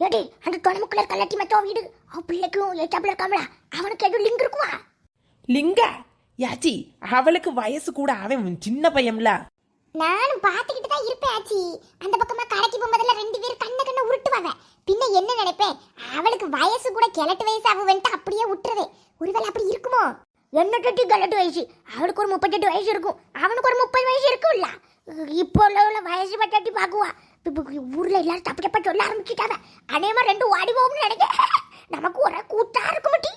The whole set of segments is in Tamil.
ஏடி அந்த தொலைமுக்குள்ள கல்லாட்டி மச்சோ வீடு. அவன் பிள்ளைக்கும் ஏச்சாப்புல இருக்காமல அவனுக்கு எதுவும் லிங்க் இருக்குமா? லிங்கா? யாச்சி அவளுக்கு வயசு கூட அவன் சின்ன பையன்ல நானும் பாத்துக்கிட்டு தான் இருப்பேன் ஆச்சி. அந்த பக்கமா கடைக்கு போகும்போதெல்லாம் ரெண்டு பேரும் கண்ண கண்ண உருட்டுவாங்க. பின்ன என்ன நினைப்பேன்? அவளுக்கு வயசு கூட கிழட்டு வயசு ஆகுவேன்ட்டு அப்படியே விட்டுருவேன் ஒருவேளை அப்படி இருக்குமோ? என்ன கட்டி கிழட்டு வயசு? அவளுக்கு ஒரு முப்பத்தெட்டு வயசு இருக்கும். அவனுக்கு ஒரு முப்பது வயசு இருக்கும்ல. இப்போ உள்ள வயசு பட்டாட்டி இப்ப ஊர்ல எல்லாரும் தப்பு தப்பா சொல்ல ஆரம்பிச்சுட்டாங்க மாதிரி ரெண்டு போகும்னு நினைக்கிறேன் நமக்கு ஒரே கூட்டா இருக்க மாட்டி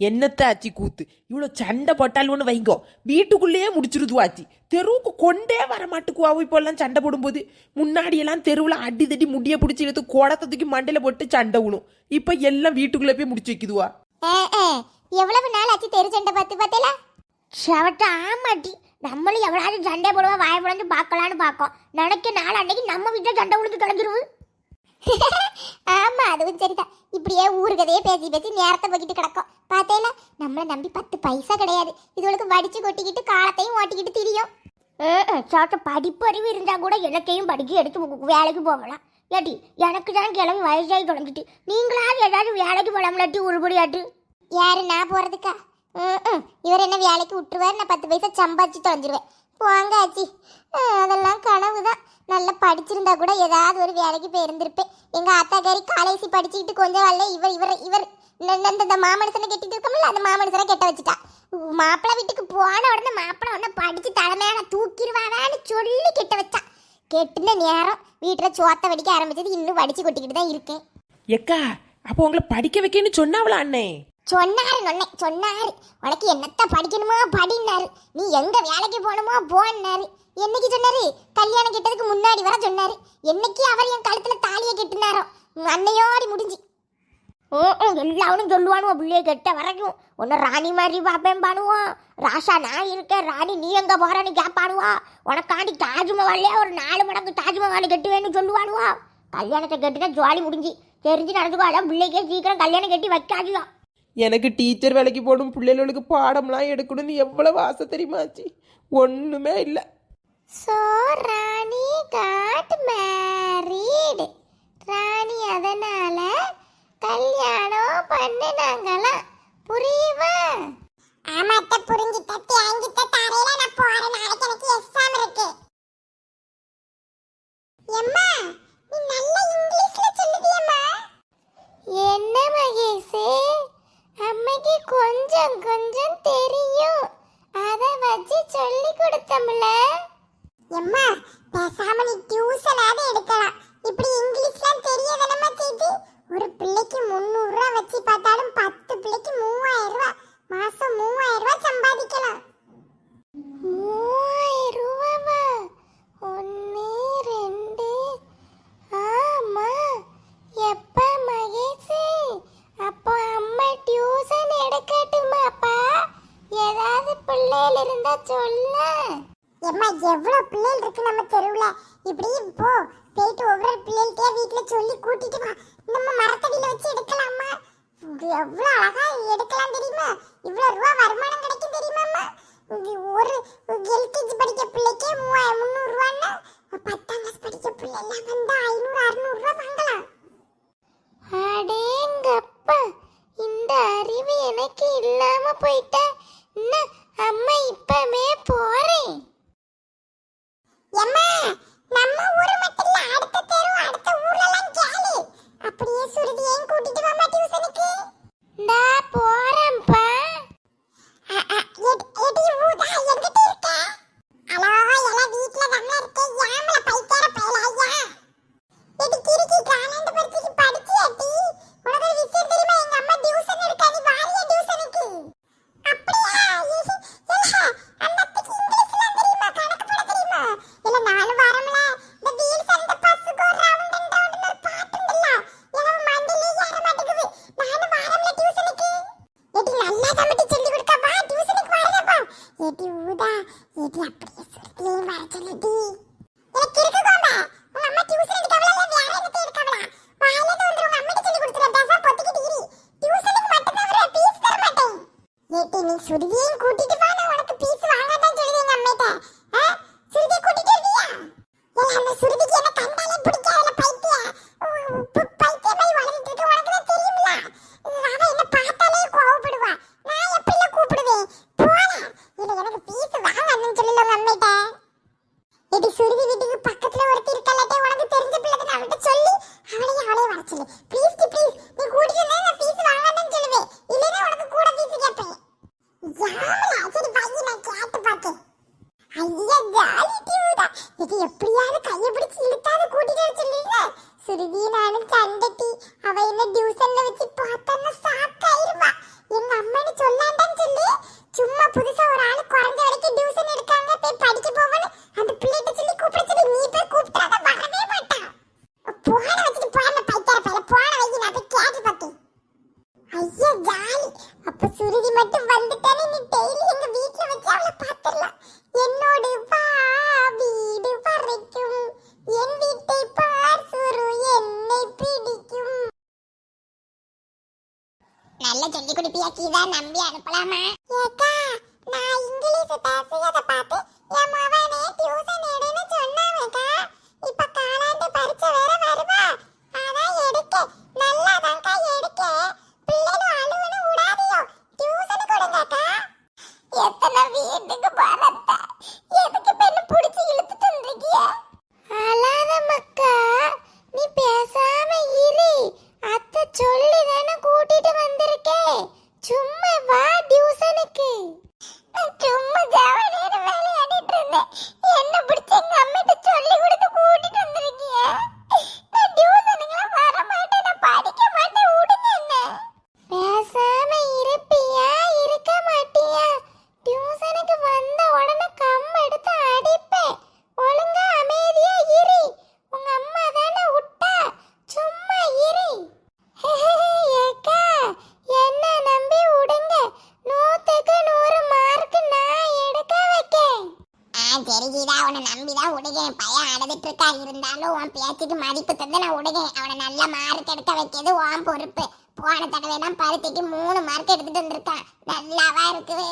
என்னத்த ஆச்சி கூத்து? இவ்வளோ சண்டை போட்டால் ஒன்று வைங்கோ. வீட்டுக்குள்ளேயே முடிச்சிருது ஆச்சி. தெருவுக்கு கொண்டே வர மாட்டுக்குவாவும் இப்போல்லாம் சண்டை போடும்போது. முன்னாடியெல்லாம் தெருவில் அடி தடி முடிய பிடிச்சி இழுத்து குடத்தை தூக்கி மண்டையில் போட்டு சண்டை விடும் இப்போ எல்லாம் வீட்டுக்குள்ளே போய் முடிச்சு வைக்குதுவா எவ்வளவு நாள் ஆச்சு தெரு சண்டை பார்த்து பார்த்தல சவட்ட ஆமாட்டி நம்மளும் எவ்வளவு சண்டை போடுவா வாய புடந்து பார்க்கலான்னு பார்க்கோம். நினைக்க நாள் அன்னைக்கு நம்ம வீட்டில் சண்டை விழுந்து தொலைஞ்சிருவு ஆமா அதுவும் சரிதான். இப்படியே ஊருக்கதையே பேசி பேசி நேரத்தை போய்கிட்டு கிடக்கும். பார்த்தேல நம்மளை நம்பி பத்து பைசா கிடையாது. இதுகளுக்கு வடிச்சு கொட்டிக்கிட்டு காலத்தையும் ஓட்டிக்கிட்டு திரியும். சாட்ட படிப்பு அறிவு இருந்தால் கூட எனக்கையும் படிச்சு எடுத்து வேலைக்கு போகலாம். ஏட்டி எனக்கு தான் கிளம்பி வயசாகி தொடங்கிட்டு. நீங்களாவது ஏதாவது வேலைக்கு போகலாம்லாட்டி உருபடியாட்டு யாரு நான் போகிறதுக்கா இவர் என்ன வேலைக்கு விட்டுருவார்? நான் பத்து பைசா சம்பாதிச்சு தொலைஞ்சிருவேன் போங்க ஆச்சி. அதெல்லாம் கனவு தான் நல்லா படிச்சிருந்தா கூட ஏதாவது ஒரு வேலைக்கு போயிருந்திருப்பேன். எங்கள் ஆத்தாக்காரி காலேஜ் படிச்சுக்கிட்டு கொஞ்சம் வரல இவர் இவர் இவர் இந்த- இந்த- இந்த மாமனுசனை கெட்டிட்டு இருக்கோம்ல அந்த மாமனுசனை கெட்ட வச்சுட்டா. மாப்பிள்ளை வீட்டுக்கு போன உடனே மாப்பிள்ளை உடனே படித்து தலைமையான தூக்கிடுவாவான்னு சொல்லி கெட்ட வச்சா. கெட்டுன நேரம் வீட்டில் சோத்த வடிக்க ஆரம்பிச்சது இன்னும் வடிச்சு கொட்டிக்கிட்டு தான் இருக்கேன். எக்கா அப்போ உங்களை படிக்க வைக்கன்னு சொன்னாவளா அண்ணே? சொன்னாரு நொன்னை சொன்னாரு. உனக்கு என்னத்த படிக்கணுமோ படின்னாரு. நீ எங்க வேலைக்கு போகணுமோ போன்னாரு. என்னைக்கு சொன்னாரு? கல்யாணம் கிட்டதுக்கு முன்னாடி வர சொன்னாரு. என்னைக்கு அவர் என் கழுத்துல தாலியை கெட்டினாரோ? அன்னையோடி முடிஞ்சு. ஓ எல்லாரும் சொல்லுவானுவோ பிள்ளைய கெட்ட வரைக்கும். ஒன்று ராணி மாதிரி பார்ப்பேன் பானுவோம் ராஷா நான் இருக்கேன் ராணி நீ எங்க போறன்னு கேட்பானுவா. உனக்காண்டி தாஜ்மஹாலே ஒரு நாலு மடங்கு தாஜ்மஹால் கட்டுவேன்னு சொல்லுவானுவா. கல்யாணத்தை கட்டினா ஜாலி முடிஞ்சு. தெரிஞ்சு நடந்துக்கோ அதான் பிள்ளைக்கே சீக்கிரம் கல்யாணம் கட்டி வைக்காதுதான் எனக்கு டீச்சர் வேலைக்கு போகணும் பிள்ளைகளுக்கு பாடம்லாம் எடுக்கணும்னு எவ்வளவு ஆசை தெரியுமா ஆச்சி? ஒன்றுமே இல்லை. So Rani got married Rani அதனால கல்யாணம் பண்ணினாங்களாம் புரியுமா ஆமாட்ட புரிஞ்சிட்ட தேங்கிட்ட தரையில நான் போறேன் நாளைக்கு எனக்கு எக்ஸாம் இருக்கு எம்மா நீ நல்ல இங்கிலீஷ்ல சொல்லுதியம்மா என்ன மகேஷ் எனக்கு கொஞ்சம் கொஞ்சம் தெரியும். அத வச்சு சொல்லி கொடுத்தோம்ல எம்மா பேசாம நீ டியூஷனாவது எடுக்கலாம். இப்படி இங்கிலீஷ்லாம் தெரியாதனமா செய்து ஒரு பிள்ளைக்கு முந்நூறுரூவா வச்சு பார்த்தாலும் பத்து பிள்ளைக்கு மூவாயிரம் ரூபா. மாசம் மூவாயிரம் ரூபா சம்பாதிக்கலாம் மூவாயிரம் ரூபாவா ஒன்று ரெண்டு ஆமா எப்ப மகேஷ் அப்போ அம்மா டியூஷன் எடுக்கட்டுமாப்பா ஏதாவது பிள்ளைகள் இருந்தா சொல்ல எம்மா எவ்வளவு பிள்ளைகள் இருக்கு நம்ம தெருவுல. இப்படி போ. போயிட்டு ஒவ்வொரு பிள்ளைகிட்டே வீட்டுல சொல்லி கூட்டிட்டு வா. நம்ம மரத்தடியில வச்சு எடுக்கலாமா? எவ்வளோ எவ்வளவு அழகா எடுக்கலாம் தெரியுமா? இவ்வளவு ரூபா வருமானம் கிடைக்கும் தெரியுமாம்மா ஒரு எல்கேஜி படிக்க பிள்ளைக்கே மூவாயிரம் முந்நூறு ரூபான்னா பத்தாம் கிளாஸ் படிக்க பிள்ளை எல்லாம் வந்தா ஐநூறு அறுநூறு ரூபா வாங்கலாம். அடேங்கப்பா. இந்த அறிவு எனக்கு இல்லாம போயிட்டா. உப்பு ஆளு குறைஞ்ச வரைக்கும் டியூசன் எடுக்காங்க போய் படிக்க போவன்னு அந்த பிள்ளைகிட்ட சொல்லி கூப்பிட சொல்லி நீ போய் கூப்பிட்டாத வரவே மாட்டா போன வச்சுட்டு போன பைத்தர பையில போன வைக்கி நான் போய் கேட்டு பார்த்தேன் ஐயா ஜாலி அப்ப சுருதி மட்டும் வந்துட்டானே நீ டெய்லி எங்க வீட்ல வச்சு அவளை பாத்துடலாம் என்னோடு வா வீடு வரைக்கும். என் வீட்டை பார் சுரு என்னை பிடிக்கும். நல்ல சொல்லி கொடுப்பியா கீதா? நம்பி அனுப்பலாமா? ஏக்கா இங்கிலீஷ் பேசுறத பார்த்து என் மவனே டியூஷன் எடுன்னு சொன்னாவேக்கா இப்ப காலாண்டு பரீட்சை வேற வருவா அதான் எடுக்க நல்லாதான்க்கா எடுக்க பிள்ளைகள் அழுவனு விடாதியோ டியூஷன் கொடுங்கக்கா எத்தனை வீட்டுக்கு போறத எதுக்கு பெண்ணு புடிச்சு இழுத்துட்டு வந்திருக்கிய அழாத மக்கா நீ பேசாம இரு அத்தை சொல்லி தானே கூட்டிட்டு வந்திருக்கேன் சும்மா வா டியூசனுக்கு சும்மா ஜாவடியோட விளையாடிட்டு இருந்தேன் என்ன பிடிச்ச எங்க அம்மிட்ட சொல்லி கொடுத்து கூட்டிட்டு வந்திருக்கீங்க நான் டியூசனுக்குலாம் வர மாட்டேன் நான் படிக்க மாட்டேன் விடுங்க என்ன பேசாம இருப்பியா இருக்க மாட்டியா டியூசனுக்கு வந்த உடனே கம் எடுத்து அடிப்பேன் ஒழுங்கா அமைதியா இரு உங்க அம்மா தானே விட்டா சும்மா இரு ஏக்கா என்ன நம்பி விடுங்க நூத்துக்கு நூறு மார்க் நான் எடுக்க வைக்கேன் ஆ சரி கீதா அவனை நம்பி விடுகேன் பையன் அழுதுட்டு இருக்கா இருந்தாலும் உன் பேச்சுக்கு மதிப்பு தந்து நான் விடுகேன் அவனை நல்ல மார்க் எடுக்க வைக்கிறது உன் பொறுப்பு. போன தடவை தான் பருத்திக்கு மூணு மார்க் எடுத்துட்டு வந்திருக்கான். நல்லாவா இருக்குது?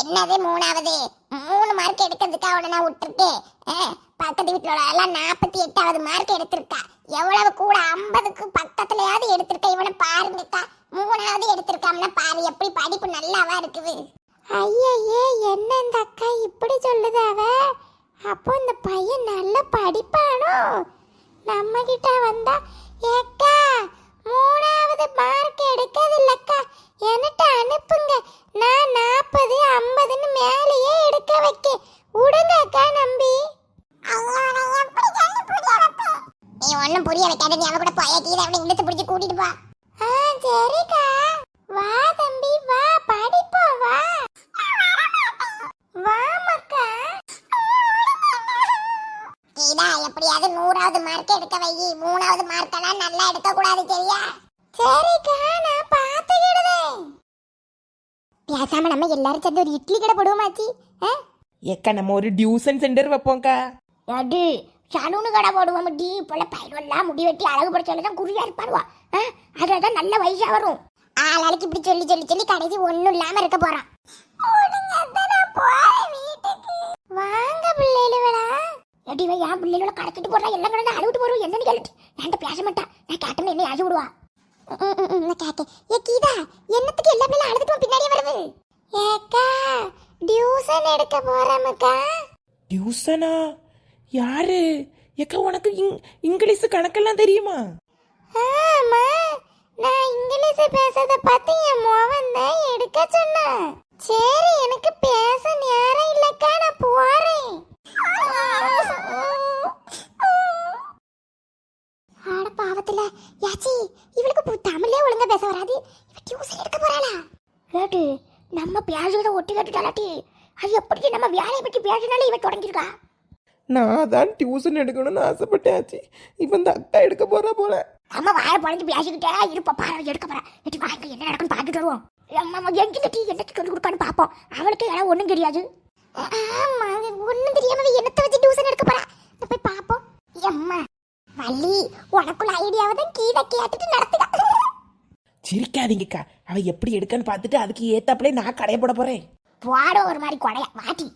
என்னது மூணாவது? மூணு மார்க் எடுக்கிறதுக்கு அவனை நான் விட்டுருக்கேன். பக்கத்து வீட்டுல எல்லாம் நாற்பத்தி எட்டாவது மார்க் எடுத்திருக்கா. எவ்வளவு கூட ஐம்பதுக்கு பக்கத்துலயாவது எடுத்திருக்க. இவனை பாருங்கக்கா. மூணாவது எடுத்திருக்காம்னா பாரு எப்படி படிப்பு நல்லாவா இருக்குது? ஐயையே என்ன இந்த அக்கா இப்படி சொல்லுது அவ? அப்போ இந்த பையன் நல்ல படிப்பானோ? நம்ம கிட்ட வந்தா ஏக்கா மூணாவது மார்க் எடுக்கிறது இல்லக்கா என்கிட்ட அனுப்புங்க. நான் நாற்பது ஐம்பதுன்னு மேலேயே எடுக்க வைக்க விடுங்க அக்கா நம்பி நீ ஒன்றும் புரிய வைக்காத. நீ அவ கூட பையன் கீழே அவனை இழுத்து பிடிச்சி கூட்டிட்டு போ ஆ சரிக்கா வா தம்பி வா படிப்போம் வா வா மக்கா கீதா எப்படியாவது நூறாவது மார்க் எடுக்க வை மூணாவது மார்க் எல்லாம் நல்லா எடுக்க கூடாது சரியா? சரிக்கா நான் பாத்துக்கிடுதேன் பேசாம நம்ம எல்லாரும் சேர்ந்து ஒரு இட்லி கடை போடுவோமாச்சி ஏக்கா நம்ம ஒரு டியூசன் சென்டர் வைப்போம்க்கா. அடி சலூனு கடை போடுவோம் டி இப்போல்லாம் பயிரெல்லாம் முடி வெட்டி அழகு படுத்தால தான் குறியா இருப்பாருவா அதான் நல்ல வயசா வரும். ஆளாளுக்கு இப்படி சொல்லி சொல்லி சொல்லி கடைசி ஒன்றும் இல்லாம இருக்க போறான். வாங்க பிள்ளைகளா எடி வை என் பிள்ளைகள கடத்திட்டு போறா எல்லாம் கடந்து அழுவிட்டு போறோம் என்னன்னு கேளுட்டு என்கிட்ட பேச மாட்டா? நான் கேட்டோம்னு என்ன அழுவி விடுவா. நான் கேட்டேன். ஏ கீதா என்னத்துக்கு எல்லா பிள்ளைகளும் அழுதுட்டு பின்னாடியே வருது? ஏக்கா டியூசன் எடுக்க போறமக்கா டியூசனா? யாரு? ஏக்கா உனக்கு இங் இங்கிலீஷ் கணக்கெல்லாம் தெரியுமா? ஆமா நான் இங்கிலீஷ் பேசுறத பார்த்து என் மோவன் தான் எடுக்க சொன்னான். சரி எனக்கு பேச நேரம் இல்லக்கா நான் போறேன். ஆட பாவத்துல யாச்சி இவளுக்கு பு- தமிழே ஒழுங்கா பேச வராது. இவ டியூஷன் எடுக்க போறாளா? கேட்டு நம்ம பேசுறத ஒட்டி கேட்டுட்டாலாட்டி அது எப்படி நம்ம வேலையை பற்றி பேசினாலே இவ தொடங்கிருக்கா? நான் தான் டியூசன் எடுக்கணும்னு ஆசைப்பட்டாச்சு இப்போ இந்த அக்கா எடுக்க போறா போல. அம்மா வாய பழஞ்சு பேசிக்கிட்டே இருப்பா பாரு எடுக்க போறா. எட்டி வாங்க என்ன நடக்குன்னு பார்த்துட்டு வருவோம். அம்மா எங்க டீ? என்ன சொல்லி கொடுக்கான்னு பார்ப்போம். அவளுக்கு எல்லாம் ஒன்றும் தெரியாது. ஆமா ஒன்றும் தெரியாம என்னத்தை வச்சு டியூசன் எடுக்க போறா? நான் போய் பார்ப்போம் அம்மா வள்ளி உனக்குள்ள ஐடியாவை தான் கீழே கேட்டுட்டு நடத்துதா? சிரிக்காதீங்கக்கா. அவ எப்படி எடுக்கன்னு பார்த்துட்டு அதுக்கு ஏத்தாப்புல நான் கடைய போட போறேன். போட ஒரு மாதிரி கொடையா? வாட்டி